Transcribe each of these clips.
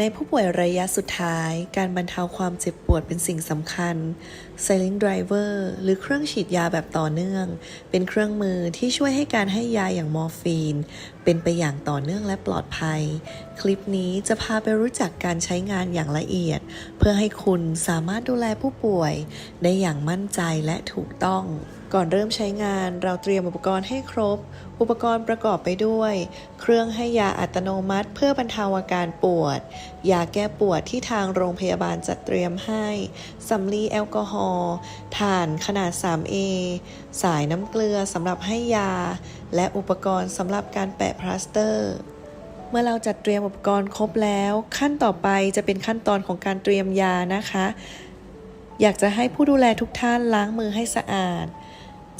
ในผู้ป่วยระยะสุดท้าย การบรรเทาความเจ็บปวดเป็นสิ่งสำคัญ Saline Driver หรือเครื่องฉีดยาแบบต่อเนื่อง เป็นเครื่องมือที่ช่วยให้การให้ยาอย่างมอร์ฟีน เป็นไปอย่างต่อเนื่องและปลอดภัย คลิปนี้จะพาไปรู้จักการใช้งานอย่างละเอียด เพื่อให้คุณสามารถดูแลผู้ป่วย ได้อย่างมั่นใจและถูกต้อง ก่อนเริ่มใช้งานเราเตรียมอุปกรณ์ให้ครบ อุปกรณ์ประกอบไปด้วย เครื่องให้ยาอัตโนมัติ เพื่อบรรเทาอาการปวด ยาแก้ปวดที่ทางโรงพยาบาลจัดเตรียมให้ สำลีแอลกอฮอล์ถ่านขนาด 3A สายน้ำเกลือสำหรับให้ยา และอุปกรณ์สำหรับการแปะพลาสเตอร์เมื่อเราจัดเตรียมอุปกรณ์ครบแล้ว ขั้นต่อไปจะเป็นขั้นตอนของการเตรียมยานะคะ อยากจะให้ผู้ดูแลทุกท่านล้างมือให้สะอาด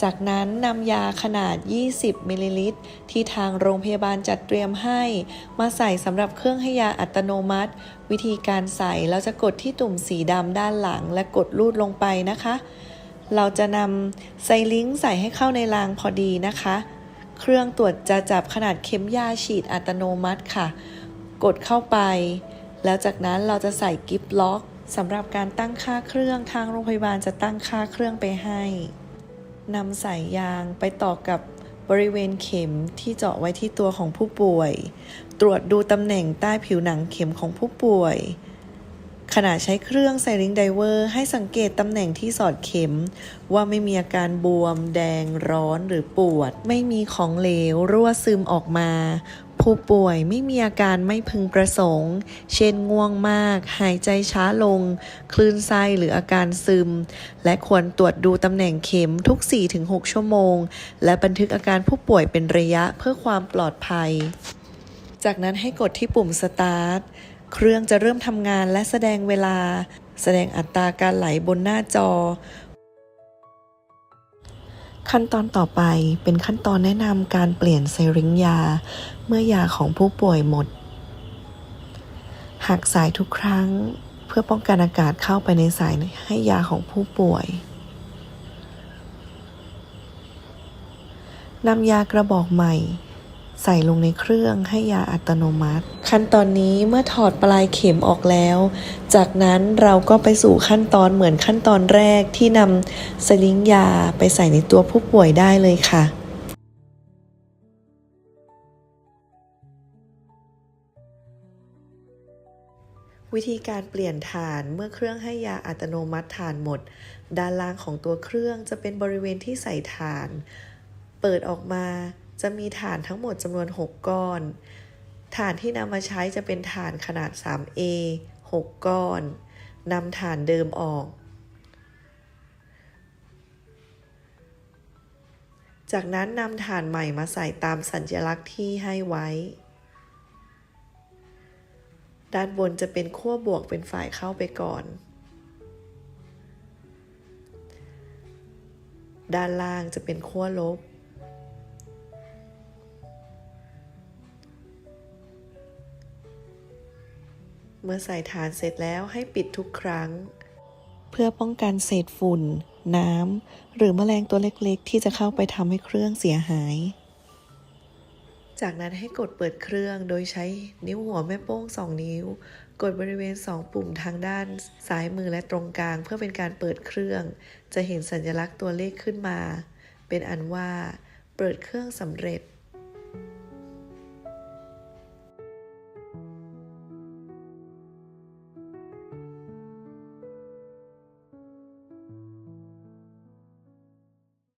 จากนั้นนำยาขนาด 20 มิลลิลิตร ที่ทางโรงพยาบาลจัดเตรียมให้ มาใส่สำหรับเครื่องให้ยาอัตโนมัติ วิธีการใส่เราจะกดที่ตุ่มสีดำด้านหลัง และกดลูดลงไปนะคะ เราจะนำไซลิงใส่ให้เข้าในรางพอดีนะคะ เครื่องตรวจจะจับขนาดเข็มยาฉีดอัตโนมัติค่ะ กดเข้าไป แล้วจากนั้นเราจะใส่กิฟล็อกสำหรับการตั้งค่าเครื่องทางโรงพยาบาลจะตั้งค่าเครื่องไปให้ นำสายยางไปต่อกับบริเวณเข็มที่เจาะไว้ที่ตัวของผู้ป่วย ตรวจดูตำแหน่งใต้ผิวหนังเข็มของผู้ป่วย ขณะใช้เครื่องไซริงไดเวอร์ให้สังเกตตำแหน่งที่สอดเข็ม ว่าไม่มีอาการบวม แดงร้อนหรือปวด ไม่มีของเหลว รั่วซึมออกมา ผู้ป่วยไม่มีอาการไม่พึงประสงค์ เช่นง่วงมาก หายใจช้าลง คลื่นไส้หรืออาการซึม และควรตรวจดูตำแหน่งเข็มทุก 4-6 ชั่วโมง และบันทึกอาการผู้ป่วยเป็นระยะเพื่อความปลอดภัย จากนั้นให้กดที่ปุ่ม Start เครื่องจะเริ่มทำงานและแสดงเวลา แสดงอัตราการไหลบนหน้าจอ ขั้นตอนต่อไปเป็นขั้นตอนแนะนำการเปลี่ยนไซริงยา เมื่อยาของผู้ป่วยหมด หักสายทุกครั้งเพื่อป้องกันอากาศเข้าไปในสายให้ยาของผู้ป่วยนำยากระบอกใหม่ ใส่ลงในเครื่องให้ยาอัตโนมัติ ขั้นตอนนี้เมื่อถอดปลายเข็มออกแล้ว จากนั้นเราก็ไปสู่ขั้นตอนเหมือนขั้นตอนแรกที่นำสลิงยาไปใส่ในตัวผู้ป่วยได้เลยค่ะวิธีการเปลี่ยนฐานเมื่อเครื่องให้ยาอัตโนมัติฐานหมด ด้านล่างของตัวเครื่องจะเป็นบริเวณที่ใส่ฐาน เปิดออกมา จะมีฐานทั้งหมดจำนวน 6 ก้อน ฐานที่นำมาใช้จะเป็นฐานขนาด 3A 6 ก้อนนำฐานเดิมออก จากนั้นนำฐานใหม่มาใส่ตามสัญลักษณ์ที่ให้ไว้ ด้านบนจะเป็นขั้วบวกเป็นฝ่ายเข้าไปก่อน ด้านล่างจะเป็นขั้วลบ เมื่อใส่ฐานเสร็จแล้วให้ปิดทุกครั้ง เพื่อป้องกันเศษฝุ่น น้ำ หรือแมลงตัวเล็กๆ ที่จะเข้าไปทำให้เครื่องเสียหาย จากนั้นให้กดเปิดเครื่องโดยใช้นิ้วหัวแม่โป้ง 2 นิ้ว กดบริเวณ 2 ปุ่มทางด้านซ้ายมือและตรงกลาง เพื่อเป็นการเปิดเครื่อง จะเห็นสัญลักษณ์ตัวเลขขึ้นมา เป็นอันว่า เปิดเครื่องสำเร็จ